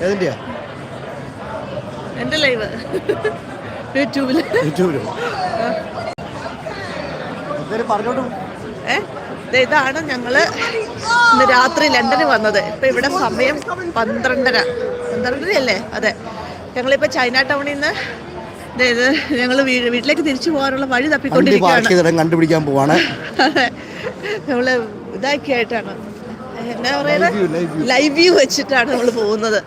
ഏതിന്റെയാ എന്റെ ലൈവ്. യൂട്യൂബിൽ? യൂട്യൂബിലോ എന്തേലും പറഞ്ഞോട്ടും ഏ? ഇതാണ് ഞങ്ങൾ ഇന്ന് രാത്രി ലണ്ടനിൽ വന്നത്. ഇപ്പൊ ഇവിടെ സമയം പന്ത്രണ്ടര. പന്ത്രണ്ടര അല്ലേ അതെ. ഞങ്ങളിപ്പോ ചൈന ടൗണിൽ നിന്ന് അതായത് ഞങ്ങൾ ഞങ്ങൾ വീട്ടിലേക്ക് തിരിച്ചു പോകാനുള്ള വഴി തപ്പിക്കൊണ്ടിരിക്കുകയാണ്. കണ്ടുപിടിക്കാൻ പോവാണ്. അതെ. നമ്മൾ ഇതാക്കിയായിട്ടാണ്. എന്നാ Live പറയുന്നത് ലൈവ് വ്യൂ വെച്ചിട്ടാണ് നമ്മൾ പോകുന്നത്.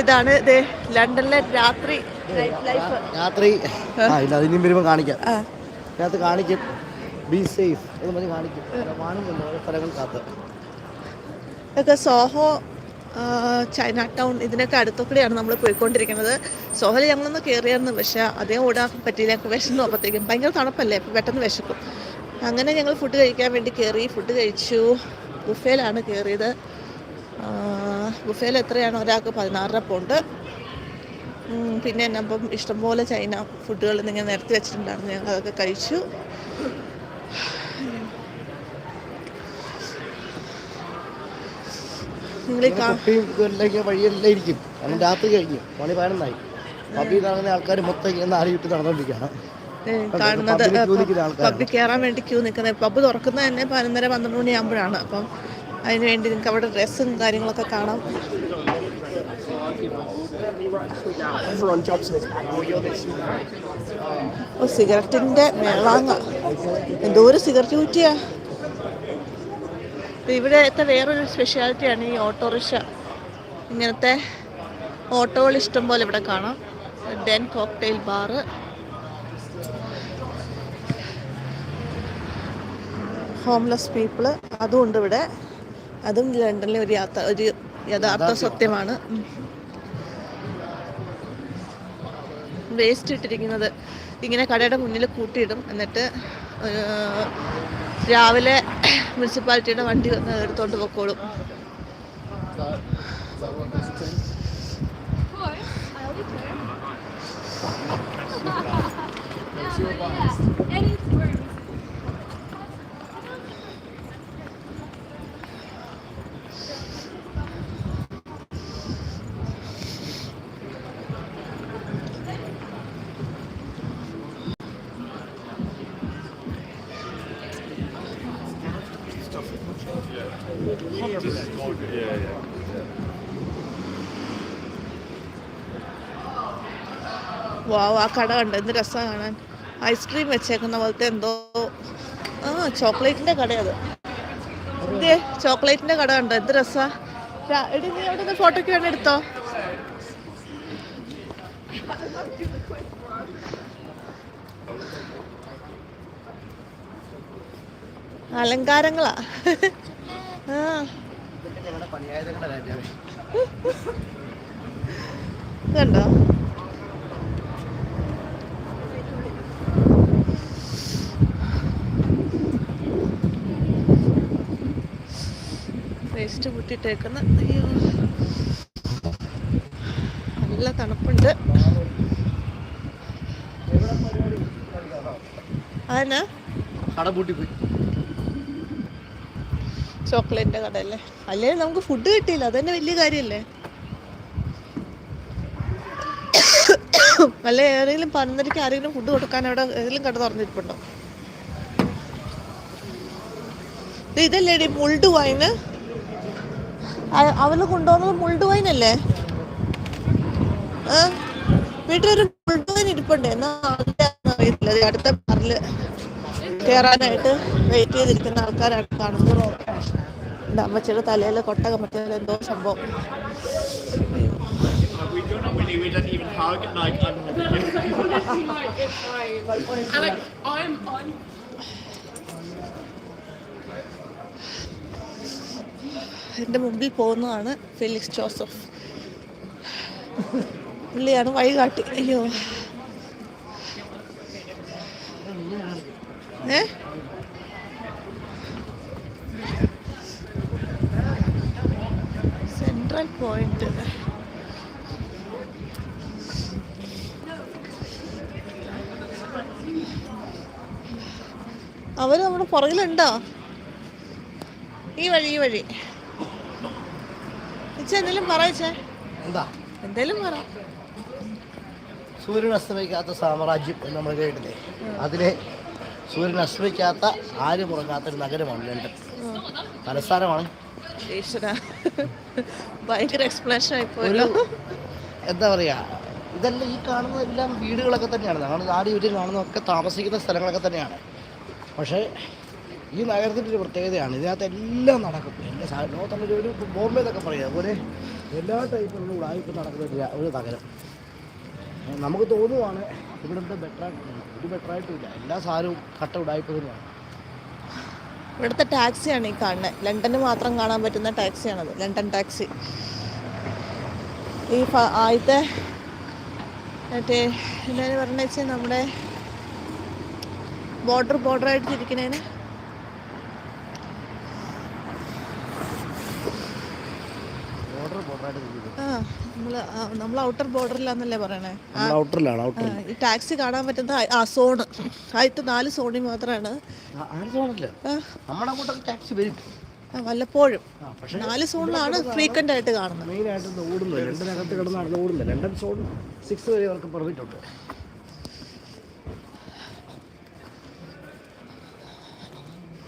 ഇതാണ് ദേ ലണ്ടനിലെ രാത്രി രാത്രി. ഇല്ല അതിനും വരുമ്പോൾ കാണിക്കാം. ഇതിനകത്ത് കാണിക്കും. ബി സേഫ് എന്ന് പറഞ്ഞ് കാണിക്കും. കാണുന്നുണ്ട് ഓരോ സ്ഥലങ്ങൾക്കകത്ത്. ഇതൊക്കെ സോഹോ ചൈന ടൗൺ ഇതിനൊക്കെ അടുത്തൊക്കെയാണ് നമ്മൾ പോയിക്കൊണ്ടിരിക്കുന്നത്. സോഹോയിൽ ഞങ്ങളൊന്ന് കയറിയായിരുന്നു പക്ഷെ അതേ ഓടാൻ പറ്റിയില്ല. ഞങ്ങൾക്ക് വിശന്നു അപ്പോഴത്തേക്കും ഭയങ്കര തണുപ്പല്ലേ പെട്ടെന്ന് വിശക്കും. അങ്ങനെ ഞങ്ങൾ ഫുഡ് കഴിക്കാൻ വേണ്ടി കയറി ഫുഡ് കഴിച്ചു. ബുഫേലാണ് കയറിയത് ബുഫേയിൽ എത്രയാണ്? ഒരാൾക്ക് പതിനാറര രൂപ പിന്നെ എന്നെ അപ്പം ഇഷ്ടംപോലെ ചൈന ഫുഡുകൾ നിങ്ങൾ നിരത്തി വെച്ചിട്ടുണ്ടായിരുന്നു. ഞങ്ങൾ അതൊക്കെ കഴിച്ചു. നിങ്ങൾ ഈ കാ കുപ്പിയും ഇതെല്ലാം വഴിയെല്ലാം ഇരിക്കും. കാരണം രാത്രി കഴിഞ്ഞു. മണി പതിനൊന്നായി പബ്ബിൽ നടന്ന ആൾക്കാർ മൊത്തം ഇങ്ങനെ നാല് ചുറ്റി നടന്നുകൊണ്ടിരിക്കുകയാണ് കാണുന്നത് പബ്ബിൽ കയറാൻ വേണ്ടി ക്യൂ നിൽക്കുന്നത്. പബ്ബ് തുറക്കുന്നത് തന്നെ പതിനൊന്നര പന്ത്രണ്ട് മണിയാകുമ്പോഴാണ് അപ്പം അതിന് വേണ്ടി നിങ്ങൾക്ക് അവിടെ ഡ്രസ്സും കാര്യങ്ങളൊക്കെ കാണാം. ഓ സിഗരറ്റിന്റെ മേളാങ്ങ. എന്തോ ഒരു സിഗരറ്റ് കുറ്റിയാ. ഇവിടുത്തെ വേറൊരു സ്പെഷ്യാലിറ്റിയാണ് ഈ ഓട്ടോറിക്ഷ. ഇങ്ങനത്തെ ഓട്ടോകൾ ഇഷ്ടം പോലെ ഇവിടെ കാണാം. Den cocktail bar homeless people അതും ഉണ്ട് ഇവിടെ. അതും ലണ്ടനിലെ ഒരു യാത്ര ഒരു യഥാർത്ഥ സത്യമാണ്. വേസ്റ്റ് ഇട്ടിരിക്കുന്നത്. ഇങ്ങനെ കടയുടെ മുന്നിൽ കൂട്ടിയിടും. എന്നിട്ട് രാവിലെ മുനിസിപ്പാലിറ്റിയുടെ വണ്ടി വന്ന് എടുത്തോണ്ട് പൊക്കോളും. വാവ് ആ കട കണ്ട്? എന്ത് രസമാണ് കാണാൻ. ഐസ്ക്രീം വെച്ചേക്കുന്ന പോലത്തെ എന്തോ ആ ചോക്ലേറ്റിന്റെ കടയത്. ഇതേ ചോക്ലേറ്റിന്റെ കട കണ്ടോ? എന്ത് രസാ. എടി നീ അവിടെ നിന്ന് ഫോട്ടോയ്ക്ക് വേണ്ടി എടുത്തോ? അലങ്കാരങ്ങളാ. ആ. കണ്ടോ വേസ്റ്റ് കൂട്ടിയിട്ടേക്കുന്ന. അയ്യോ. നല്ല തണുപ്പുണ്ട്. ആന കട പൂട്ടിപ്പോയി. ചോക്ലേറ്റിന്റെ കടയല്ലേ? അല്ലേ നമുക്ക് ഫുഡ് കിട്ടിയില്ല. അതന്നെ വലിയ കാര്യല്ലേ? അല്ല ഏതെങ്കിലും പതിനൊന്നരയ്ക്ക് ആരെങ്കിലും ഫുഡ് കൊടുക്കാൻ അവിടെ ഏതെങ്കിലും കട തുറന്നിരിപ്പുണ്ടോ? ഇതല്ലേ മുൾഡ് വൈന് അവന് കൊണ്ടുവന്നത് മുൾഡ് വൈനല്ലേ അല്ലേ? വീട്ടിലൊരു മുൾഡ് വൈൻ ഇരിപ്പുണ്ട്. എന്നാ അറിയത്തില്ല. അടുത്ത ബാറിൽ കയറാനായിട്ട് വെയിറ്റ് ചെയ്തിരിക്കുന്ന ആൾക്കാരാണ് കാണുന്നത്. എന്റെ അമ്മച്ചിയുടെ തലയിൽ കൊട്ട കമത്തിയാൽ എന്തോ സംഭവം. എന്റെ മുമ്പിൽ പോകുന്നതാണ് ഫെലിക്സ് ജോസഫ്. പുള്ളിയാണ് വഴികാട്ടി അയ്യോ. ഏ? സെൻട്രൽ പോയിന്റ് അവർ നമ്മുടെ പുറകിലുണ്ടോ? ഈ വഴി ഈ വഴി. ഇച്ച എന്തെങ്കിലും പറയച്ചേ എന്താ? എന്തേലും പറ. സൂര്യൻ അസ്തമിക്കാത്ത സാമ്രാജ്യം നമ്മൾ കേട്ടില്ലേ? അതിലെ സൂര്യൻ അസ്തമിക്കാത്ത ആരും ഉറങ്ങാത്ത ഒരു നഗരമാണ് ലണ്ടൻ തലസ്ഥാനമാണ്. ഈശ്വര. ഭയങ്കര എക്സ്പ്ലനേഷൻ ഒരു എന്താ പറയുക ഇതെല്ലാം ഈ കാണുന്നതെല്ലാം വീടുകളൊക്കെ തന്നെയാണ്. ഞങ്ങൾ ആടി വീട്ടിൽ കാണുന്നതൊക്കെ താമസിക്കുന്ന സ്ഥലങ്ങളൊക്കെ തന്നെയാണ്. പക്ഷേ ഈ നഗരത്തിന്റെ ഒരു പ്രത്യേകതയാണ്. ഇതിനകത്ത് എല്ലാം നടക്കും. എല്ലാ ലോകത്തുള്ള ഒരു- ബോംബെ എന്നൊക്കെ പറയുക അതുപോലെ എല്ലാ ടൈപ്പിലുള്ള ഉടായ്പ നടക്കുന്ന ഒരു നഗരം. നമുക്ക് തോന്നുവാണ് ഇവിടെ ബെറ്റർ ആയിട്ടില്ല ഇത് ബെറ്റർ ആയിട്ടില്ല. എല്ലാ സാധനവും കട്ട ഉടായ്പ തന്നെയാണ് ഇവിടുത്തെ ടാക്സിയാണ് ഈ കാണുന്നത് ലണ്ടന് മാത്രം കാണാൻ പറ്റുന്ന ടാക്സിയാണത് ലണ്ടൻ ടാക്സി ഈ ആദ്യത്തെ മറ്റേ എന്തായാലും പറഞ്ഞ വെച്ചാൽ നമ്മുടെ ബോർഡർ ബോർഡറായിട്ട് ഇരിക്കണേന് ബോർഡർ ബോർഡറായിട്ട് നിൽക്കുന്നത് ആ നമ്മൾ ഔട്ടർ ബോർഡറിലാന്നല്ലേ പറയണേ? ഔട്ടറിലാണ് ഔട്ടർ ഈ ടാക്സി കാണാൻ പറ്റുന്ന ആ- സോണ് ആദ്യത്തെ നാല് സോണിൽ മാത്രമാണ് ടാക്സി വരും. വല്ലപ്പോഴും. നാല് സോണിലാണ് ഫ്രീക്വന്റ് ആയിട്ട് കാണുന്നത്. മെയിനായിട്ട് ഓടുന്നത്. ലണ്ടനകത്ത് കിടന്ന് നടന്ന് ഓടുന്നത് ലണ്ടൻ സോൺ സിക്സ് വരെ അവർക്ക് പെർമിറ്റ് ഉണ്ട്.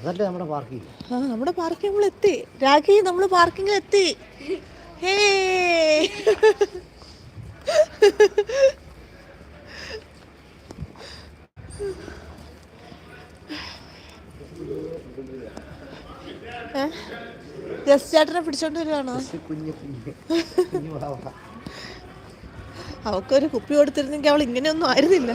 അതല്ലേ നമ്മുടെ പാർക്കിംഗ് ആ നമ്മുടെ പാർക്കിംഗ് നമ്മൾ എത്തി രാഖി നമ്മൾ പാർക്കിംഗിൽ എത്തി ഹേ ജസ്റ്റ് ചേട്ടനെ പിടിച്ചോണ്ട് വരുവാണോ. അവക്കൊരു കുപ്പി കൊടുത്തിരുന്നെങ്കിൽ അവൾ ഇങ്ങനെയൊന്നും ആയിരുന്നില്ല.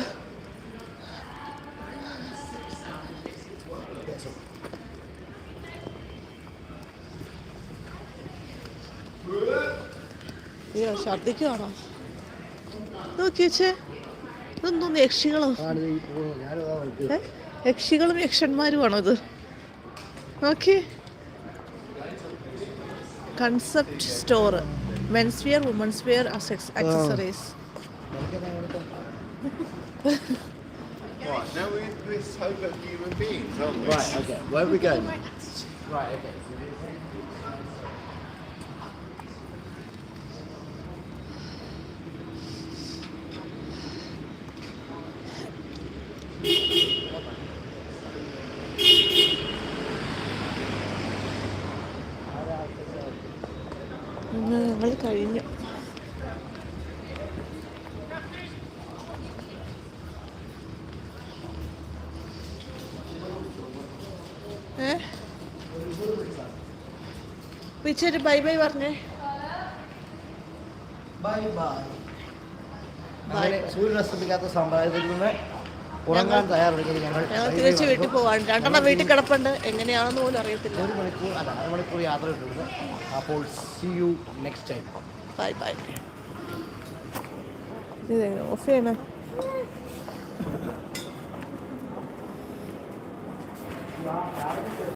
അയ്യോ ഛർദിക്കുവാണോ നോക്കി വെച്ചേ ഇതൊന്നും യക്ഷികളും? യക്ഷികളും യക്ഷന്മാരുമാണോ ഇത് okay concept store mens wear womens wear accessories Right, now we're this home of human beings, aren't we? Right, okay. Where are we going? Right, okay. ഞങ്ങൾ കഴിഞ്ഞു. പിച്ചൊരു ബൈ ബൈ പറഞ്ഞേ. Bye bye. സൂര്യൻ അസ്തമിക്കാത്ത സമ്പ്രദായത്തിൽ നിന്ന് ഉറങ്ങാൻ തയ്യാറെടുക്കുന്നത് ഞങ്ങൾ തിരിച്ചു വീട്ടിൽ പോകാൻ രണ്ടെണ്ണം വീട്ടിൽ കിടപ്പുണ്ട്. എങ്ങനെയാണെന്ന് പോലും അറിയത്തില്ല. ഒരു മണിക്കൂർ അല്ല അരമണിക്കൂർ യാത്ര കിട്ടുന്നത് അപ്പോൾ see you next time bye bye off ചെയ്യണേ?